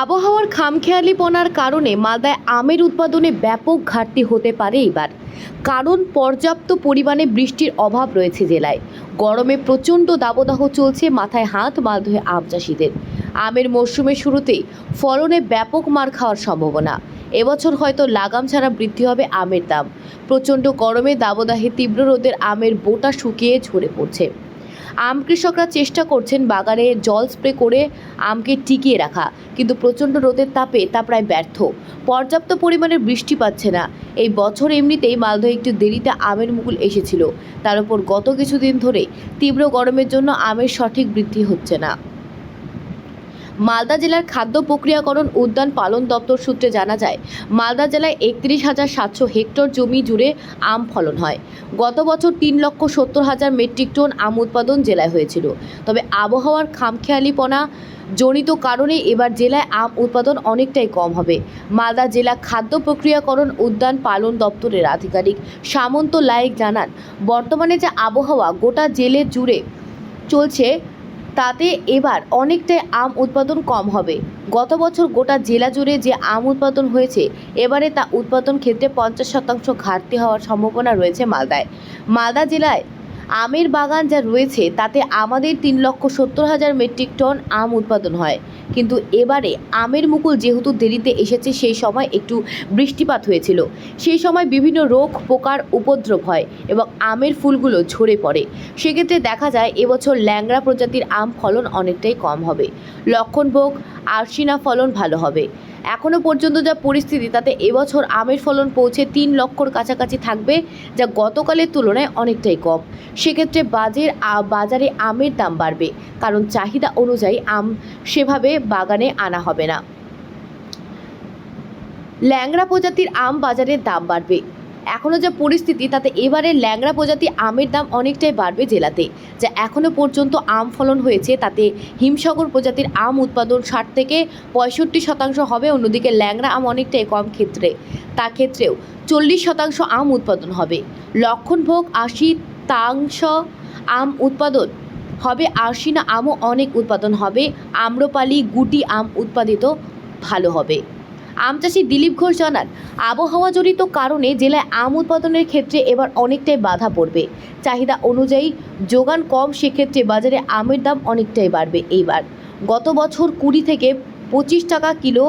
আবহাওয়ার খামখেয়ালিপনার কারণে মালদায় আমের উৎপাদনে ব্যাপক ঘাটতি হতে পারে এবার। কারণ, পর্যাপ্ত পরিমাণে বৃষ্টির অভাব রয়েছে জেলায়। গরমে প্রচণ্ড দাবদাহ চলছে মাথায় হাত মালদহে আম চাষিদের। আমের মরশুমের শুরুতেই ফলনে ব্যাপক মার খাওয়ার সম্ভাবনা। এবছর হয়তো লাগাম ছাড়া বৃদ্ধি হবে আমের দাম। প্রচণ্ড গরমে দাবদাহে তীব্র রোদের আমের বোটা শুকিয়ে ঝরে পড়ছে। আম কৃষকরা চেষ্টা করছেন বাগানে জল স্প্রে করে আমকে টিকিয়ে রাখা, কিন্তু প্রচণ্ড রোদের তাপে তা প্রায় ব্যর্থ। পর্যাপ্ত পরিমাণে বৃষ্টি পাচ্ছে না। এই বছর এমনিতেই মালদহ একটু দেরিতে আমের মুকুল এসেছিল। তার উপর গত কিছুদিন ধরে তীব্র গরমের জন্য আমের সঠিক বৃদ্ধি হচ্ছে না। মালদা জেলার খাদ্য প্রক্রিয়াকরণ উদ্যান পালন দপ্তর সূত্রে জানা যায়, মালদা জেলায় একত্রিশ হাজার সাতশো হেক্টর জমি জুড়ে আম ফলন হয়। গত বছর তিন লক্ষ সত্তর হাজার মেট্রিক টন আম উৎপাদন জেলায় হয়েছিল। তবে আবহাওয়ার খামখেয়ালিপনা জনিত কারণে এবার জেলায় আম উৎপাদন অনেকটাই কম হবে। মালদা জেলা খাদ্য প্রক্রিয়াকরণ উদ্যান পালন দপ্তরের আধিকারিক সামন্ত লায়েক জানান, বর্তমানে যে আবহাওয়া গোটা জেলে জুড়ে চলছে তাতে এবার অনেকটাই আম উৎপাদন কম হবে। গত বছর গোটা জেলা জুড়ে যে আম উৎপাদন হয়েছে, এবারে তা উৎপাদন ক্ষেত্রে পঞ্চাশ শতাংশ ঘাটতি হওয়ার সম্ভাবনা রয়েছে মালদায়। মালদা জেলায় আমের বাগান যা রয়েছে, তাতে আমাদের তিন লক্ষ সত্তর হাজার মেট্রিক টন আম উৎপাদন হয়। কিন্তু এবারে আমের মুকুল যেহেতু দেরিতে এসেছে, সেই সময় একটু বৃষ্টিপাত হয়েছিল। সেই সময় বিভিন্ন রোগ, পোকার উপদ্রব হয় এবং আমের ফুলগুলো ঝরে পড়ে। সেক্ষেত্রে দেখা যায়, এবছর ল্যাংড়া প্রজাতির আম ফলন অনেকটাই কম হবে। লক্ষণভোগ, আরশিনা ফলন ভালো হবে। এখনও পর্যন্ত যা পরিস্থিতি, তাতে এবছর আমের ফলন পৌঁছে তিন লক্ষর কাছাকাছি থাকবে, যা গতকালের তুলনায় অনেকটাই কম। সেক্ষেত্রে বাজের বাজারে আমের দাম বাড়বে, কারণ চাহিদা অনুযায়ী আম সেভাবে বাগানে আনা হবে না। ল্যাংরা প্রজাতির আম বাজারে দাম বাড়বে এখনও যা পরিস্থিতি, তাতে এবারে ল্যাংড়া প্রজাতি আমের দাম অনেকটাই বাড়বে জেলাতে, যা এখনও পর্যন্ত আম ফলন হয়েছে, তাতে হিমসাগর প্রজাতির আম উৎপাদন ষাট থেকে পঁয়ষট্টি শতাংশ হবে, অন্যদিকে ল্যাংড়া আম অনেকটাই কম ক্ষেত্রে। তা ক্ষেত্রেও চল্লিশ শতাংশ আম উৎপাদন হবে। লক্ষণভোগ, আশি, তাংশ আম উৎপাদন হবে, আরশিনা আমও অনেক উৎপাদন হবে, আম্রপালি, গুটি আম উৎপাদিত ভালো হবে। আম চাষি দিলীপ ঘোষ জানান আবহাওয়াজনিত কারণে জেলায় আম উৎপাদনের ক্ষেত্রে এবার অনেকটাই বাধা পড়বে। চাহিদা অনুযায়ী যোগান কম, সেক্ষেত্রে বাজারে আমের দাম অনেকটাই বাড়বে এইবার। গত বছর কুড়ি থেকে পঁচিশ টাকা কিলো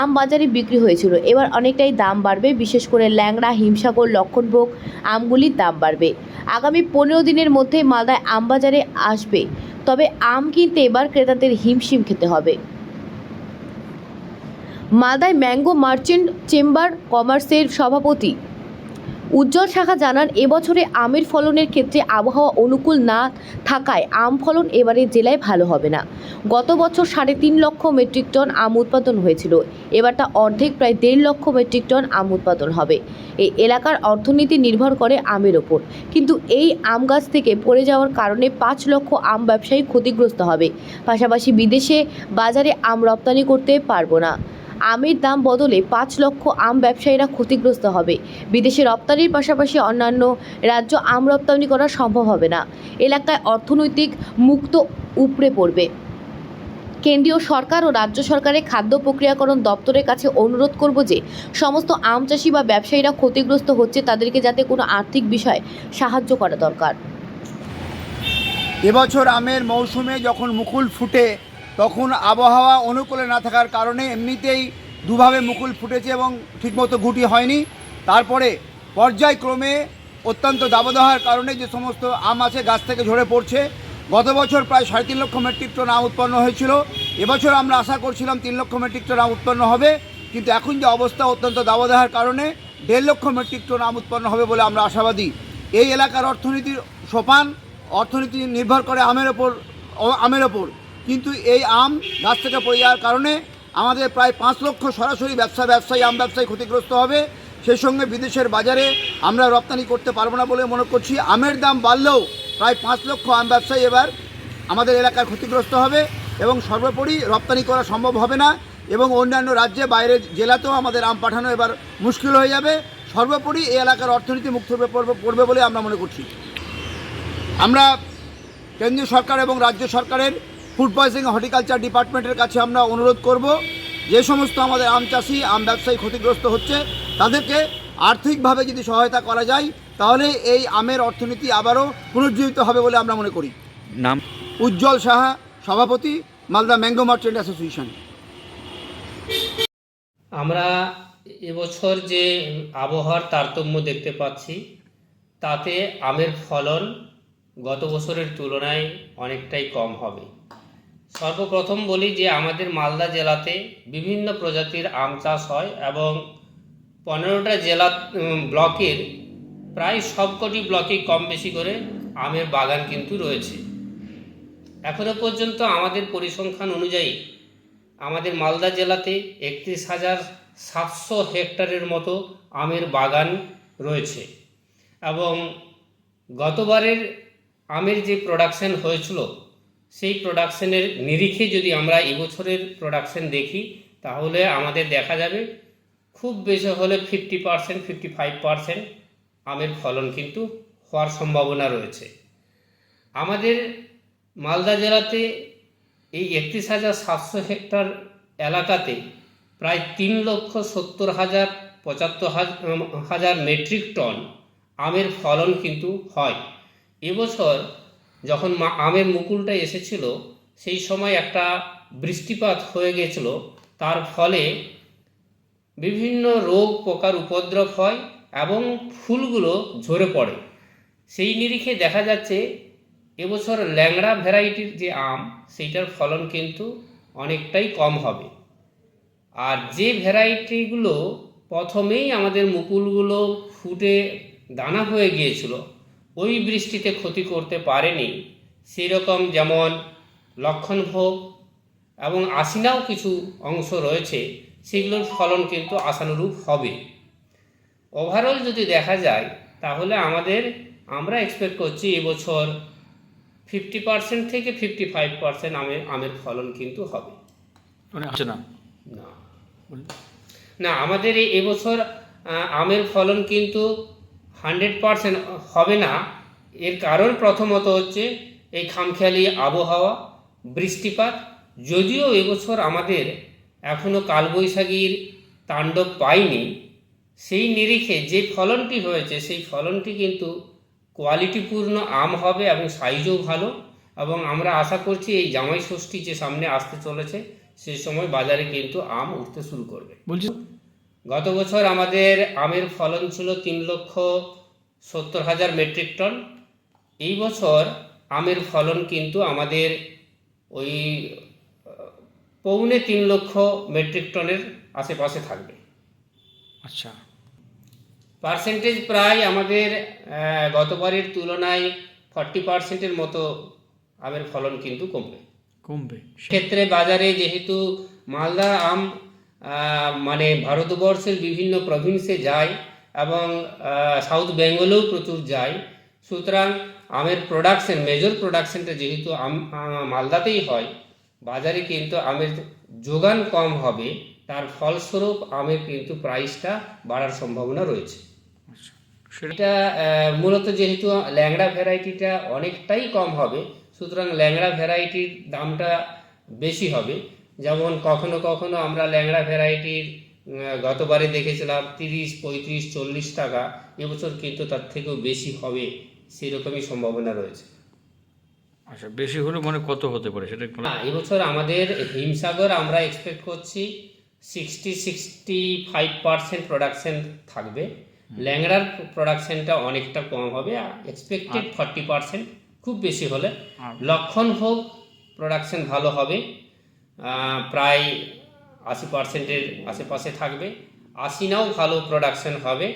আম বাজারে বিক্রি হয়েছিল। এবার অনেকটাই দাম বাড়বে, বিশেষ করে ল্যাংড়া, হিমসাগর, লক্ষণভোগ আমগুলির দাম বাড়বে। আগামী পনেরো দিনের মধ্যে মালদায় আম বাজারে আসবে, তবে আম কিনতে এবার ক্রেতাদের হিমশিম খেতে হবে। মালদায় ম্যাঙ্গো মার্চেন্ট চেম্বার কমার্সের সভাপতি। উজ্জ্বল শাখা জানান, এবছরে আমের ফলনের ক্ষেত্রে আবহাওয়া অনুকূল না থাকায় আম ফলন এবারে জেলায় ভালো হবে না। গত বছর সাড়ে তিন লক্ষ মেট্রিক টন আম উৎপাদন হয়েছিল। এবার তা অর্ধেক প্রায় দেড় লক্ষ মেট্রিক টন আম উৎপাদন হবে। এই এলাকার অর্থনীতি নির্ভর করে আমের ওপর। কিন্তু এই আম গাছ থেকে পড়ে যাওয়ার কারণে পাঁচ লক্ষ আম ব্যবসায়ী ক্ষতিগ্রস্ত হবে। পাশাপাশি বিদেশে বাজারে আম রপ্তানি করতে পারব না। আমের দাম বদলে পাঁচ লক্ষ আম ব্যবসায়ীরা ক্ষতিগ্রস্ত হবে। বিদেশে রপ্তানির পাশাপাশি অন্যান্য রাজ্য আম রপ্তানি করা সম্ভব হবে না। এলাকায় অর্থনৈতিক মুক্ত উপড়ে পড়বে। কেন্দ্রীয় সরকার ও রাজ্য সরকারের খাদ্য প্রক্রিয়াকরণ দপ্তরের কাছে অনুরোধ করব যে, সমস্ত আম চাষি বা ব্যবসায়ীরা ক্ষতিগ্রস্ত হচ্ছে তাদেরকে যাতে কোনো আর্থিক বিষয়ে সাহায্য করা দরকার। এবছর আমের মৌসুমে যখন মুকুল ফুটে তখন আবহাওয়া অনুকূলে না থাকার কারণে এমনিতেই দুভাবে মুকুল ফুটেছে এবং ঠিকমতো গুটি হয়নি। তারপরে পর্যায়ক্রমে অত্যন্ত দাবদাহার কারণে যে সমস্ত আম আছে, গাছ থেকে ঝরে পড়ছে। গত বছর প্রায় সাড়ে তিন লক্ষ মেট্রিক টন আম উৎপন্ন হয়েছিল। এবছর আমরা আশা করছিলাম তিন লক্ষ মেট্রিক টন আম উৎপন্ন হবে। কিন্তু এখন যে অবস্থা অত্যন্ত দাবদাহার কারণে দেড় লক্ষ মেট্রিক টন আম উৎপন্ন হবে বলে আমরা আশাবাদী। এই এলাকার অর্থনীতির সোপান, অর্থনীতি নির্ভর করে আমের ওপর আমের ওপর। কিন্তু এই আম গাছ থেকে পড়ে যাওয়ার কারণে আমাদের প্রায় পাঁচ লক্ষ সরাসরি ব্যবসা, ব্যবসায়ী, আম ব্যবসায়ী ক্ষতিগ্রস্ত হবে। সেই সঙ্গে বিদেশের বাজারে আমরা রপ্তানি করতে পারব না বলে মনে করছি। আমের দাম বাড়লেও প্রায় পাঁচ লক্ষ আম ব্যবসায়ী এবার আমাদের এলাকায় ক্ষতিগ্রস্ত হবে এবং সর্বোপরি রপ্তানি করা সম্ভব হবে না এবং অন্যান্য রাজ্যে, বাইরের জেলাতেও আমাদের আম পাঠানো এবার মুশকিল হয়ে যাবে। সর্বোপরি এই এলাকার অর্থনীতি মুক্ত পড়বে বলে আমরা মনে করছি। আমরা কেন্দ্রীয় সরকার এবং রাজ্য সরকারের ফুড পয়সিং হর্টিকালচার ডিপার্টমেন্টের কাছে আমরা অনুরোধ করব যে সমস্ত আমাদের আম চাষি আম ব্যবসায়ী ক্ষতিগ্রস্ত হচ্ছে তাদেরকে আর্থিকভাবে যদি সহায়তা করা যায় তাহলে এই আমের অর্থনীতি আবারও পুনর্জীবিত হবে বলে আমরা মনে করি। নাম? উজ্জ্বল সাহা সভাপতি মালদা ম্যাঙ্গো মার্চেন্ট অ্যাসোসিয়েশন। আমরা এবছর যে আবহাওয়ার তারতম্য দেখতে পাচ্ছি তাতে আমের ফলন গত বছরের তুলনায় অনেকটাই কম হবে। সর্বপ্রথম বলি যে আমাদের মালদা জেলাতে বিভিন্ন প্রজাতির আম চাষ হয় এবং পনেরোটা জেলা ব্লকের প্রায় সবকটি ব্লকেই কম বেশি করে আমের বাগান কিন্তু রয়েছে। এখনও পর্যন্ত আমাদের পরিসংখ্যান অনুযায়ী আমাদের মালদা জেলাতে একত্রিশ হাজার সাতশো হেক্টরের মতো আমের বাগান রয়েছে এবং গতবারের আমের যে প্রোডাকশন হয়েছিল সেই প্রোডাকশনের নিরিখে যদি আমরা এবছরের প্রোডাকশন দেখি, তাহলে আমাদের দেখা যাবে খুব বেশি হলে fifty percent fifty five percent আমের ফলন কিন্তু হওয়ার সম্ভাবনা রয়েছে। আমাদের মালদা জেলাতে এই একত্রিশ হাজার সাতশো হেক্টর এলাকাতে প্রায় তিন লক্ষ সত্তর হাজার, পঁচাত্তর হাজ- হাজার মেট্রিক টন আমের ফলন কিন্তু হয়। এবছর যখন আমের মুকুলটা এসেছিল, সেই সময় একটা বৃষ্টিপাত হয়ে গেছিল। তার ফলে বিভিন্ন রোগ পোকার উপদ্রব হয় এবং ফুলগুলো ঝরে পড়ে। সেই নিরিখে দেখা যাচ্ছে, এবছর ল্যাংড়া ভ্যারাইটির যে আম, সেইটার ফলন কিন্তু অনেকটাই কম হবে। আর যে ভ্যারাইটিগুলো প্রথমেই আমাদের মুকুলগুলো ফুটে দানা হয়ে গিয়েছিল ওই বৃষ্টিতে ক্ষতি করতে পারেনি। সেই রকম যেমন লক্ষণভোগ এবং আসিনাও কিছু অংশ রয়েছে সেগুলোর ফলন কিন্তু আশানুরূপ হবে। ওভারঅল যদি দেখা যায় তাহলে আমাদের আমরা এক্সপেক্ট করছি এবছর ফিফটি পার্সেন্ট থেকে ফিফটি ফাইভ পার্সেন্ট আমের আমের ফলন কিন্তু হবে। মানে না? না। না আমাদের এই এবছর আমের ফলন কিন্তু হান্ড্রেড পারসেন্ট হবে না। এর কারণ প্রথমত হচ্ছে এই খামখেয়ালি আবহাওয়া, বৃষ্টিপাত। যদিও এবছর আমাদের এখনও কালবৈশাখীর তাণ্ডব পাইনি, সেই নিরিখে যে ফলনটি হয়েছে, সেই ফলনটি কিন্তু কোয়ালিটিপূর্ণ আম হবে এবং সাইজও ভালো এবং আমরা আশা করছি এই জামাই ষষ্ঠী যে সামনে আসতে চলেছে সেই সময় বাজারে কিন্তু আম উঠতে শুরু করবে। বলছি গত বছর আমাদের আমের ফলন ছিল তিন লক্ষ সত্তর হাজার মেট্রিক টন। এই বছর আমের ফলন কিন্তু আমাদের ওই পৌনে তিন লক্ষ মেট্রিক টনের আশেপাশে থাকবে। আচ্ছা। পার্সেন্টেজ প্রায় আমাদের গতবারের তুলনায় ফর্টি পার্সেন্টের মতো আমের ফলন কিন্তু কমবে। কমবে। ক্ষেত্রে বাজারে যেহেতু মালদা আম মানে ভারতবর্ষের বিভিন্ন প্রভিন্সে যায় এবং সাউথ বেঙ্গলেও প্রচুর যায়। সুতরাং আমের প্রোডাকশন মেজর প্রোডাকশনটা যেহেতু আম মালদাতেই হয় বাজারে কিন্তু আমের যোগান কম হবে তার ফলস্বরূপ আমের কিন্তু প্রাইসটা বাড়ার সম্ভাবনা রয়েছে। আচ্ছা। সেটা মূলত যেহেতু ল্যাংড়া ভ্যারাইটিটা অনেকটাই কম হবে সুতরাং ল্যাংড়া ভ্যারাইটির দামটা বেশি হবে যেমন কখনো কখনো আমরা ল্যাংড়া ভ্যারাইটির গতবারে দেখেছিলাম তিরিশ পঁয়ত্রিশ চল্লিশ টাকা এবছর কিন্তু তার থেকেও বেশি হবে সেরকমই সম্ভাবনা রয়েছে। আচ্ছা বেশি হলে মানে কত হতে পারে সেটা না এবছর আমাদের হিমসাগর আমরা এক্সপেক্ট করছি sixty sixty five percent production থাকবে ল্যাংড়ার প্রোডাকশনটা অনেকটা কম হবে এক্সপেক্টেড ফর্টি পার্সেন্ট খুব বেশি হলে। লক্ষণ হোক প্রোডাকশন ভালো হবে। প্রায় আশি পার্সেন্টের আশেপাশে থাকবে। আশিনাও ভালো প্রোডাকশন হবে।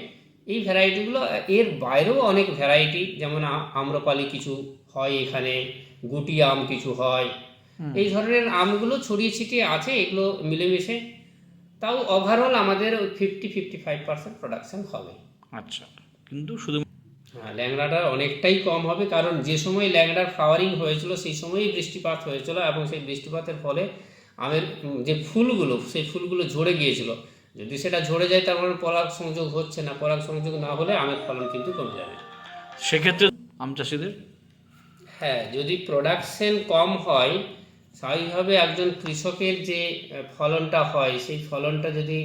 এই ভ্যারাইটিগুলো এর বাইরেও অনেক ভ্যারাইটি যেমন আম্রপালি কিছু হয় এখানে গুটি আম কিছু হয়। এই ধরনের আমগুলো ছড়িয়ে ছিটিয়ে আছে এগুলো মিলেমিশে। তাও ওভারঅল আমাদের fifty fifty five percent production হবে। আচ্ছা। কিন্তু শুধু হ্যাঁ ল্যাংড়াটা অনেকটাই কম হবে কারণ যে সময় ল্যাংড়ার ফ্লাওয়ারিং হয়েছিল সেই সময়ই বৃষ্টিপাত হয়েছিল এবং সেই বৃষ্টিপাতের ফলে আমের যে ফুলগুলো সেই ফুলগুলো ঝরে গিয়েছিল। যদি সেটা ঝরে যায় তার মানে পরাগ সংযোগ হচ্ছে না। পরাগ সংযোগ না হলে আমের ফলন কিন্তু কমে যাবে। সেক্ষেত্রে আম চাষিদের? হ্যাঁ যদি প্রোডাকশন কম হয় স্বাভাবিকভাবে একজন কৃষকের যে ফলনটা হয় সেই ফলনটা যদি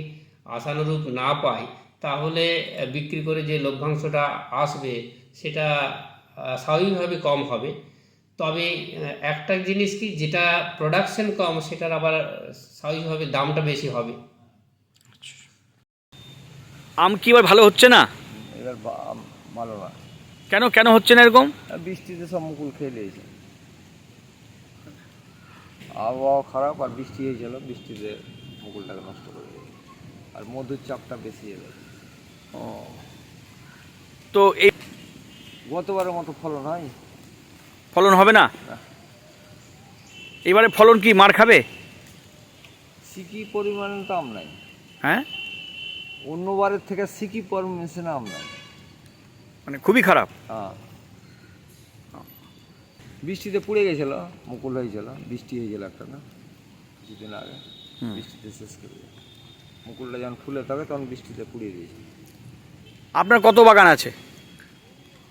আশানুরূপ না পায় তাহলে বিক্রি করে যে লভ্যাংশটা আসবে সেটা স্বাভাবিকভাবে কম হবে। তবে একটা জিনিস কি যেটা প্রোডাকশন কম সেটার আবার স্বাভাবিকভাবে দামটা বেশি হবে। আম কি এবার ভালো হচ্ছে না? এবার ভালো না। কেন কেন হচ্ছে না এরকম? বৃষ্টিতে সব মুকুল খেয়ে নিয়েছে। আবহাওয়া খারাপ আর বৃষ্টি হয়েছিল বৃষ্টিতে মুকুলটাকে নষ্ট করে আর মধুর চাপটা বেশি এলো। ও। তো এই গতবারের মতো ফলন হয়? ফলন হবে না। এবারে ফলন কি মার খাবে? সিকি পরিমাণে তো আম নাই। হ্যাঁ? অন্যবারের থেকে সিকি পরিমাণে আম নাই। মানে খুবই খারাপ। হ্যাঁ। বৃষ্টিতে পুড়ে গেছিল মুকুল হয়েছিল বৃষ্টি হয়েছিল একটা না? কিছুদিন আগে। বৃষ্টিতে শেষ করে মুকুলটা যখন ফুলে থাকে তখন বৃষ্টিতে পুড়িয়ে দিয়েছে। আপনার কত বাগান আছে?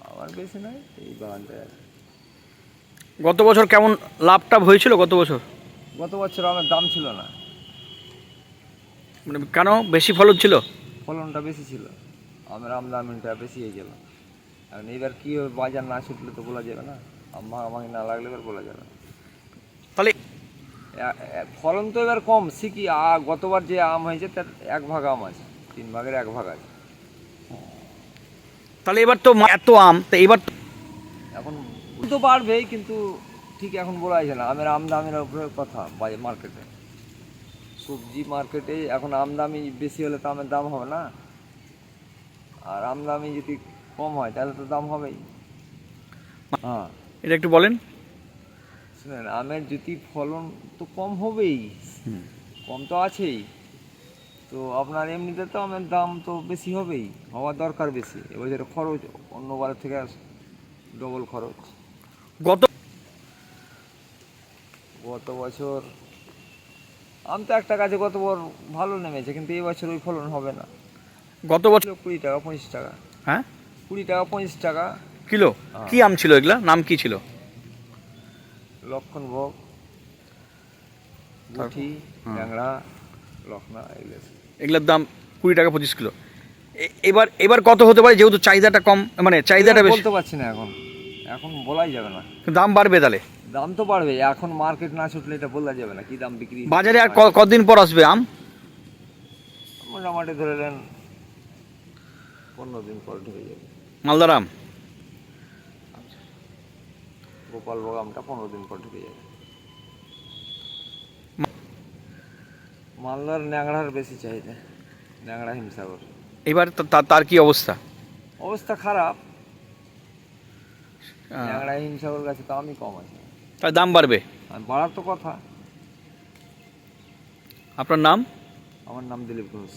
আমার বেশি নয় এই বাগানটা গত বছর কেমন লাভ টাভ হয়েছিল গত বছর? গত বছর আমার দাম ছিল না। মানে কেন বেশি ফলন ছিল? ফলনটা বেশি ছিল। আমার আমদামিটা বেশি হয়ে গেল। এখন এবার কী হবে বাজার না ছুটলে তো বলা যাবে না। আম ভাগাভাগি না লাগলে এবার বলা যাবে না। তাহলে ফলন তো এবার কম। আ- গতবার যে আম হয়েছে তার এক ভাগ আম আছে। তিন ভাগের এক ভাগ আছে। তাহলে এবার তো এত আম তো এবার এখন তো বাড়বেই কিন্তু ঠিক এখন বলা যায় না। আমের আমদামির উপরে কথা মার্কেটে। সবজি মার্কেটে এখন আমদামি বেশি হলে তো আমের দাম হবে না। আর আমদামি যদি কম হয় তাহলে তো দাম হবেই। হ্যাঁ। এটা একটু বলেন। শুনেন আমের যদি ফলন তো কম হবেই। কম তো আছেই। তো আপনার এমনিতে তো আমের দাম তো বেশি হবেই হওয়ার দরকার বেশি। এবছর খরচ অন্যবারের থেকে ডবল খরচ। গত গত বছর আম তো একটা গাছে গত বছর ভালো নেমেছে কিন্তু এই বছর ওই ফলন হবে না। গত বছর কুড়ি টাকা পঁচিশ টাকা। হ্যাঁ? কুড়ি টাকা পঁচিশ টাকা। কিলো? হ্যাঁ। কি আম ছিল এগুলা? নাম কি ছিল? লক্ষণ ভোগ গুঠি হ্যাঁ। ট্যাংরা। লখনা এগুলোর দাম কুড়ি টাকা পঁচিশ কিলো। এবার এবার কত হতে পারে? যেহেতু চাহিদাটা কম মানে চাহিদাটা বেশি। বলতে পারছি না এখন। এখন বলাই যাবে না। দাম বাড়বে তাহলে। দাম তো বাড়বে। এখন মার্কেট না ছুটলে এটা বলা যাবে না। কি দাম বিক্রি বাজারে আর কতদিন পর আসবে আম? মোটামুটি ধরে নেন পনেরো দিন পর ঢুকে যাবে। মালদার আম? গোপাল ভোগ আমটা পনেরো দিন পর ঢুকে যাবে। মালদার ন্যাংড়ার বেশি চাহিদা ন্যাংড়া হিমসাগর। এবার তার কি অবস্থা? অবস্থা খারাপ। ন্যাংড়া হিমসাগর গাছে দামই কম আছে। তার দাম বাড়বে? আর বাড়ার তো কথা। আপনার নাম? আমার নাম দিলীপ ঘোষ।